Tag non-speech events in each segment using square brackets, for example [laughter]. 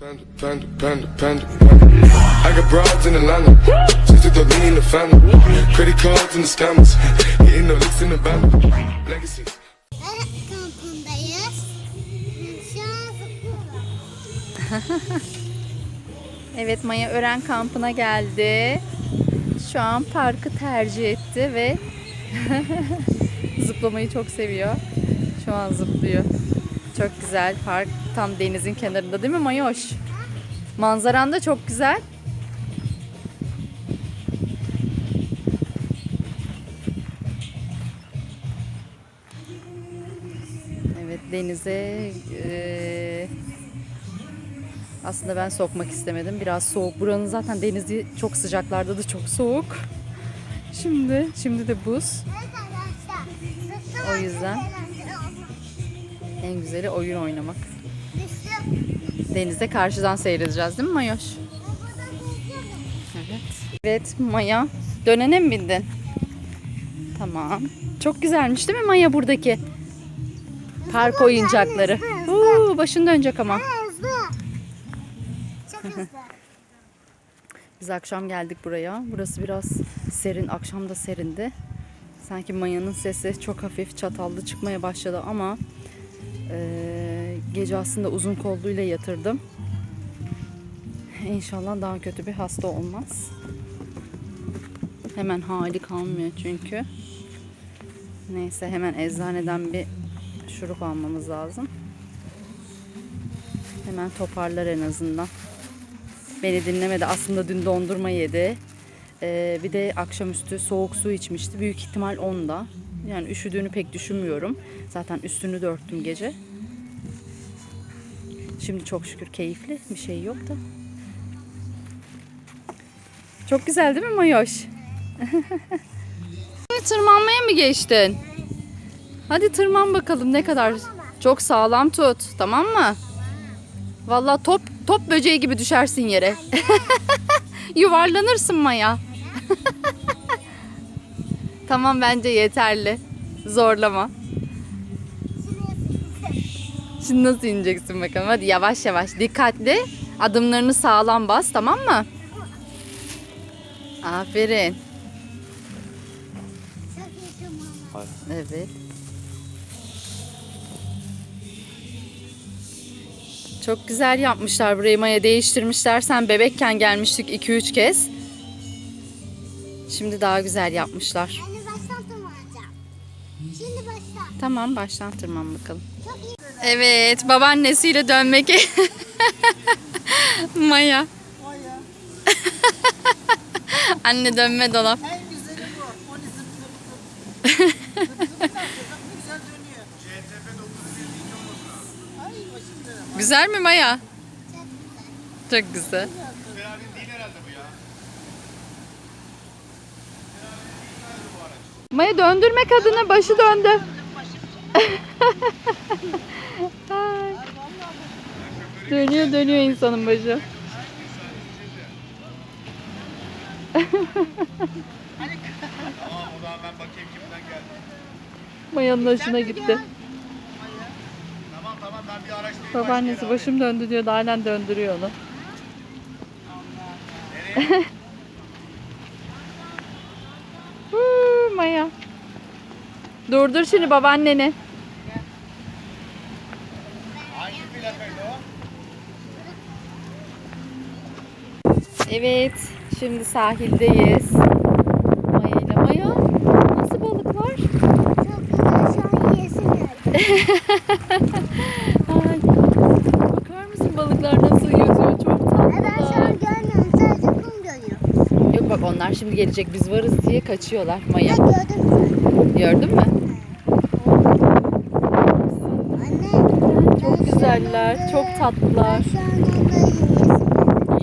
Panda, panda, panda, panda, panda. I got broads in Atlanta. Just took the lean in the family. Credit cards and the scammers. Hitting the licks in the band. Zıplıyorlar. [laughs] Evet Maya Ören kampına geldi. Şu an parkı tercih etti ve [laughs] zıplamayı çok seviyor. Şu an zıplıyor. Çok güzel. Park tam denizin kenarında değil mi Mayoş? Manzaran da çok güzel. Evet denize eee, aslında ben sokmak istemedim. Biraz soğuk. Buranın zaten denizi çok sıcaklarda da çok soğuk. Şimdi şimdi de buz. O yüzden. En güzeli oyun oynamak. Denize karşıdan seyredeceğiz değil mi Mayoş? Evet. Evet Maya. Dönene mi bindin? Tamam. Çok güzelmiş değil mi Maya buradaki? Park oyuncakları. Uuu, başın dönecek ama. Biz akşam geldik buraya. Burası biraz serin. Akşam da serindi. Sanki Maya'nın sesi çok hafif çatallı çıkmaya başladı ama eee, gece aslında uzun kolluyla yatırdım. İnşallah daha kötü bir hasta olmaz. Hemen hali kalmıyor çünkü. Neyse hemen eczaneden bir şurup almamız lazım. Hemen toparlar en azından. Beni dinlemedi. Aslında dün dondurma yedi. Ee, bir de akşamüstü soğuk su içmişti. Büyük ihtimal onda. Yani üşüdüğünü pek düşünmüyorum. Zaten üstünü de örttüm gece. Şimdi çok şükür keyifli. Bir şey yok da. Çok güzel değil mi Mayoş? [laughs] Tırmanmaya mı geçtin? Hadi tırman bakalım ne kadar. Çok sağlam tut. Tamam mı? Vallahi top top böceği gibi düşersin yere. [laughs] Yuvarlanırsın Maya. [laughs] tamam bence yeterli. Zorlama. Şimdi nasıl ineceksin bakalım? Hadi yavaş yavaş dikkatli. Adımlarını sağlam bas tamam mı? Aferin. Evet. Çok güzel yapmışlar burayı Maya değiştirmişler. Sen bebekken gelmiştik 2-3 kez. Şimdi daha güzel yapmışlar. Şimdi başla. Tamam baştan tırman bakalım. Çok iyi. Evet babaannesiyle dönmek. [laughs] Maya. Anne dönme dolap. En güzeli bu. Onu zıp zıp zıp. Zıp zıp zıp zıp güzel. Ay başım dönem. Güzel mi Maya? Çok güzel. Maya döndürmek adına başı döndü. [laughs] Dönüyor dönüyor insanın başı. [laughs] Maya'nın hoşuna gitti. Babaannesi başım döndü diyor da halen döndürüyor onu. [laughs] Huu, Maya. Durdur şimdi babaanneni. Evet, şimdi sahildeyiz. Maya ile Maya. Nasıl balıklar? Çok güzel. Şu an [laughs] yesim geldi. Ay, bakar mısın balıklar nasıl yüzüyor? Çok Ay, Ben şu an tatlılar. görmüyorum. Sadece kum görüyorum. Yok bak onlar şimdi gelecek biz varız diye kaçıyorlar Maya. Ben gördüm. Gördün mü? Anne. Çok güzeller, çok tatlılar.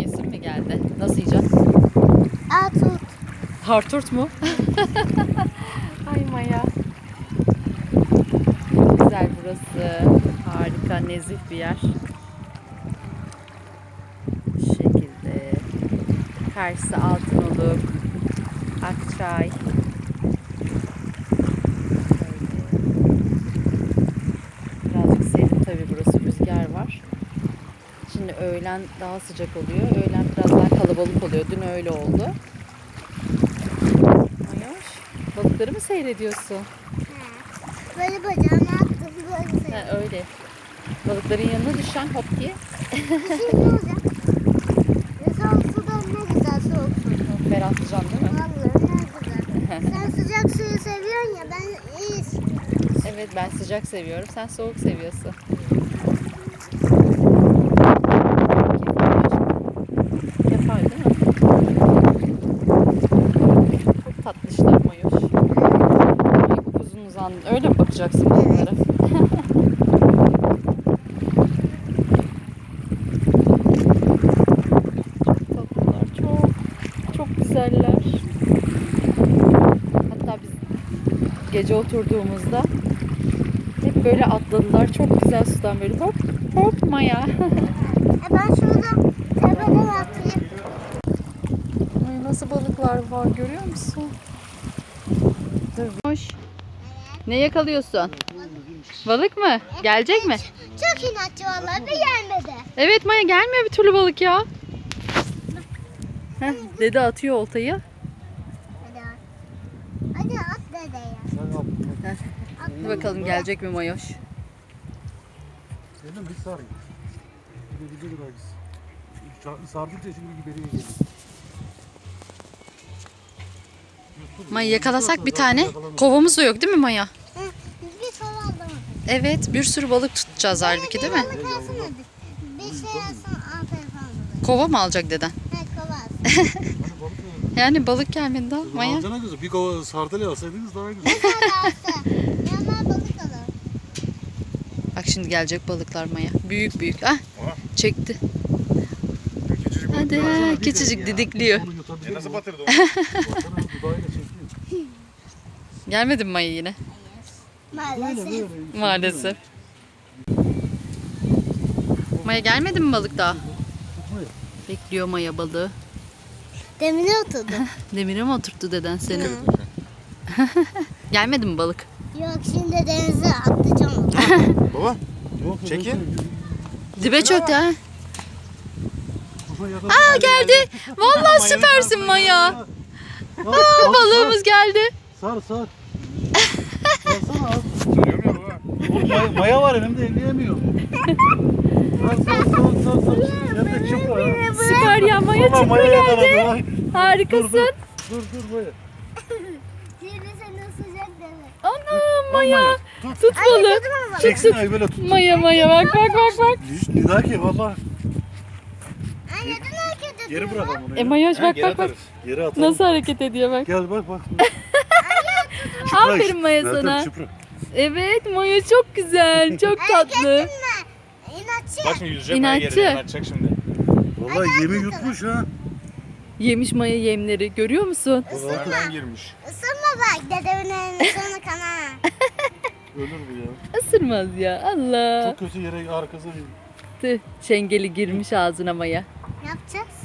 Yesin mi geldi? Nasıl yiyeceksin? Aa tut. Harturt mu? [laughs] Ay Maya. Çok güzel burası. Harika, nezih bir yer. Bu şekilde. Karşısı Altınoluk, Akçay. Birazcık serin tabii burası rüzgar var. Şimdi öğlen daha sıcak oluyor. Öğlen biraz daha kalabalık oluyor. Dün öyle oldu. Mayoş, balıkları mı seyrediyorsun? Böyle bacağımı attım böyle Ha, öyle. Balıkların yanına düşen hop diye Şimdi ne olacak? Ya soğuk suda ne güzel soğuk su. ferahlayacaksın değil mi? Vallahi ne güzel. Sen sıcak suyu seviyorsun ya ben iyi. Evet ben sıcak seviyorum. Sen soğuk seviyorsun. Yapar değil mi? Çok tatlışlar Mayoş. Ay, Uzun uzun öyle mi bakacaksın çok tatlılar. Çok çok güzeller. Hatta biz gece oturduğumuzda böyle atladılar. Çok güzel sudan böyle hop hop Maya. [laughs] E ben şurada tepeden atlayayım. Ay nasıl balıklar var görüyor musun? Dur. Hoş. Ne yakalıyorsun? Balık mı? Gelecek mi? Çok inatçı vallahi bir gelmedi. Evet Maya gelmiyor bir türlü balık ya. Heh, dede atıyor oltayı. Hadi at. Hadi at dede ya. Sen al. Hadi bakalım gelecek mi Mayoş? Senin bir sar. Bir de gidiyor belki. Ça- Sardıkça şimdi bir beriye geliyor. Maya yakalasak bir tane. Kovamız da yok değil mi Maya? Bir soru aldım. Evet bir sürü balık tutacağız halbuki değil mi? Balık bir. Bir şey alsana al telefonu. Kova mı alacak deden? Evet kova alsın. [laughs] Yani balık gelmedi daha Maya. Alacağına kızım bir kova sardalya alsaydınız daha güzel. Hadi alsın. Yanına balık alalım. Bak şimdi gelecek balıklar Maya. Büyük büyük. Ah çekti. Küçücük. Hadi ha, küçücük didikliyor. Ya nasıl batırdı onu? [laughs] Gelmedi mi Maya yine? Maalesef. Maalesef. Maya gelmedi mi balık daha? Bekliyor Maya balığı. Demine oturdu. [laughs] Demire mi oturttu deden seni? [laughs] Gelmedi mi balık? Yok şimdi denize atlayacağım. [laughs] Baba Yok, Çekin. yok, Dibe çöktü ha. Aa geldi. Vallahi süpersin Maya. Aa, al, Balığımız geldi. Sar sar. [laughs] Sarsana al. Söylüyorum ya baba. Oğlum maya, maya var elimde elleyemiyorum. Sar sar sar sar. Süper ya Maya çıktı maya yakaladı. geldi. Harikasın. Dur dur maya. Şimdi sana sıcak deme. Ana Maya. Tut. Tut balığı. Çeksin ay böyle tut. Maya Maya bak bak bak bak. Nida ki valla. Ay neden hareket? Geri bırakalım onu E ya. Mayoş Ha, bak geri bak bak. Geri atalım. Nasıl hareket ediyor bak. Gel bak bak. [laughs] Aferin Maya Meltem, sana. Evet Maya çok güzel. Çok tatlı. İnatçı. Bak şimdi yüzecek İnatçı. Maya geri yanaşacak şimdi. Valla yemi yutmuş ha. Yemiş Maya yemleri. Görüyor musun? Nereden girmiş? Isırma bak dedemin elini sonra kana. [laughs] Ölür bu ya. Isırmaz ya. Allah. Çok kötü yere arkası. Tüh, Çengeli girmiş ağzına Maya. Yapacağız.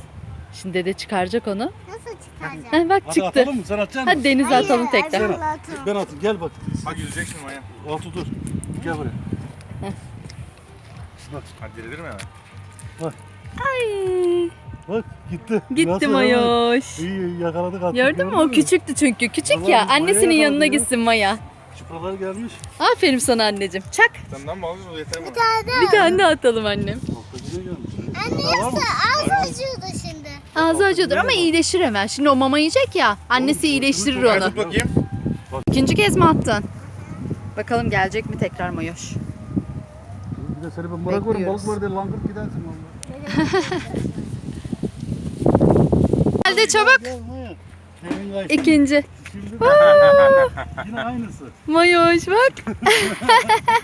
Şimdi dede çıkaracak onu. Nasıl çıkaracağız? Heh, bak Hadi çıktı. atalım mı? Sen atacaksın Hadi mı? denize atalım Hayır, tekrar. ben atıyorum. Ben atayım. Gel bak. Bak yüzecek şimdi Maya. Altı dur. Gel buraya. Hadi dirilir mi hemen? Ay, Bak gitti. [laughs] gitti Nasıl? Mayoş. İyi iyi yakaladık attık. Gördün mü? O küçüktü çünkü. Küçük Vallahi ya. Annesinin yanına ya. gitsin Maya. Çıpralar gelmiş. Aferin sana anneciğim. Çak. Senden mi alacağız o yeter mi? Bir tane daha. Bir tane daha atalım annem. Noktacıya gelmiş. Anne yoksa ağzı acıyordu şimdi. Ağzı acıyordur ama iyileşir hemen. Şimdi o mama yiyecek ya. Annesi iyileştirir Maya onu. tut bakayım. İkinci kez mi attın? Bakalım gelecek mi tekrar Mayoş? Bir de seni ben bırakıyorum. Bekliyoruz. Balık var diye langırt gidersin valla. [laughs] Geldi çabuk. İkinci. Şimdi. Yine aynısı. Mayoş bak.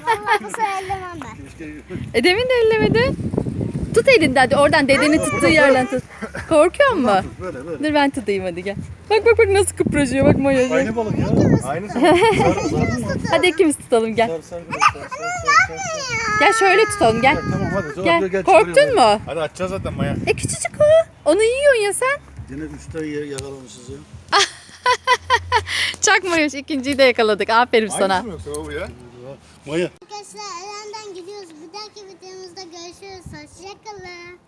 Vallahi bu sefer ellemem ben. E demin de ellemedi. Tut elinde hadi oradan dedenin tuttuğu yerden tut. Korkuyor mu? böyle böyle. Dur ben tutayım hadi gel. Bak bak bak nasıl kıpraşıyor bak Mayoş. Aynı balık ya. Mı? Hadi ikimiz tutalım gel. Gel şöyle tutalım gel. Tamam hadi. Gel. Korktun mu? Hadi açacağız zaten Maya. E küçücük o. Onu yiyorsun ya sen. Yine üstten yer yakalamışız ya. [laughs] Çak Mayoş ikinciyi de yakaladık. Aferin sana. Aynısı mı yoksa baba ya? Maya. Arkadaşlar Eren'den gidiyoruz. Bir dahaki videomuzda görüşürüz. Hoşçakalın.